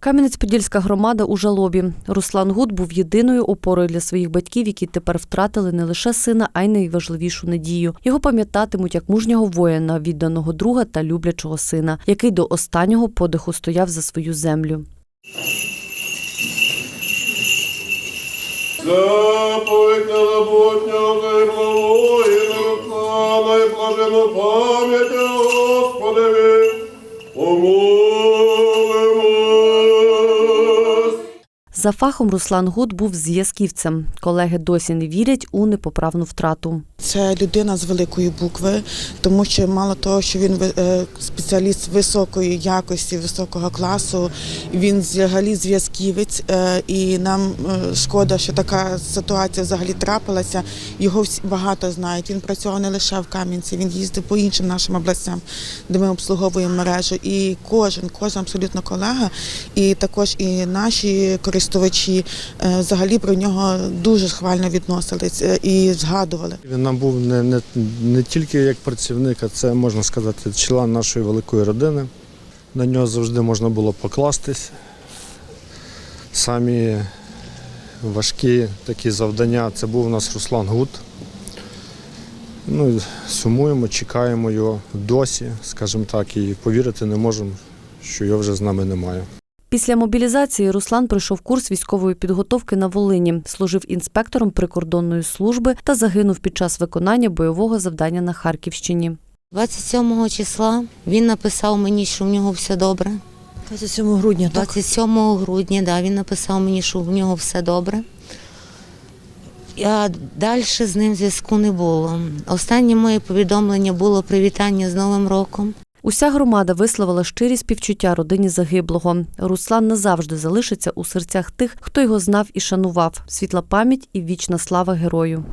Кам'янець-Подільська громада у жалобі. Руслан Гуд був єдиною опорою для своїх батьків, які тепер втратили не лише сина, а й найважливішу надію. Його пам'ятатимуть як мужнього воїна, відданого друга та люблячого сина, який до останнього подиху стояв за свою землю. Заповідь За фахом Руслан Гуд був зв'язківцем. Колеги досі не вірять у непоправну втрату. Це людина з великої букви, тому що мало того, що він е, спеціаліст високої якості, високого класу, він взагалі зв'язківець, е, і нам е, шкода, що така ситуація взагалі трапилася. Його багато знають. Він працював не лише в Кам'янці, він їздив по іншим нашим областям, де ми обслуговуємо мережу. І кожен, кожен абсолютно колега, і також і наші користувачі е, взагалі про нього дуже схвально відносились і згадували. Він нам був не, не, не тільки як працівник, а це можна сказати, член нашої великої родини. На нього завжди можна було покластись. Самі важкі такі завдання це був у нас Руслан Гуд. Ну, сумуємо, чекаємо його досі, скажімо так, і повірити не можемо, що його вже з нами немає. Після мобілізації Руслан пройшов курс військової підготовки на Волині, служив інспектором прикордонної служби та загинув під час виконання бойового завдання на Харківщині. 27 числа він написав мені, що в нього все добре. 27 грудня, так? 27 грудня, да, він написав мені, що в нього все добре. А далі з ним зв'язку не було. Останнє моє повідомлення було привітання з Новим роком. Уся громада висловила щирі співчуття родині загиблого. Руслан назавжди залишиться у серцях тих, хто його знав і шанував. Світла пам'ять і вічна слава герою.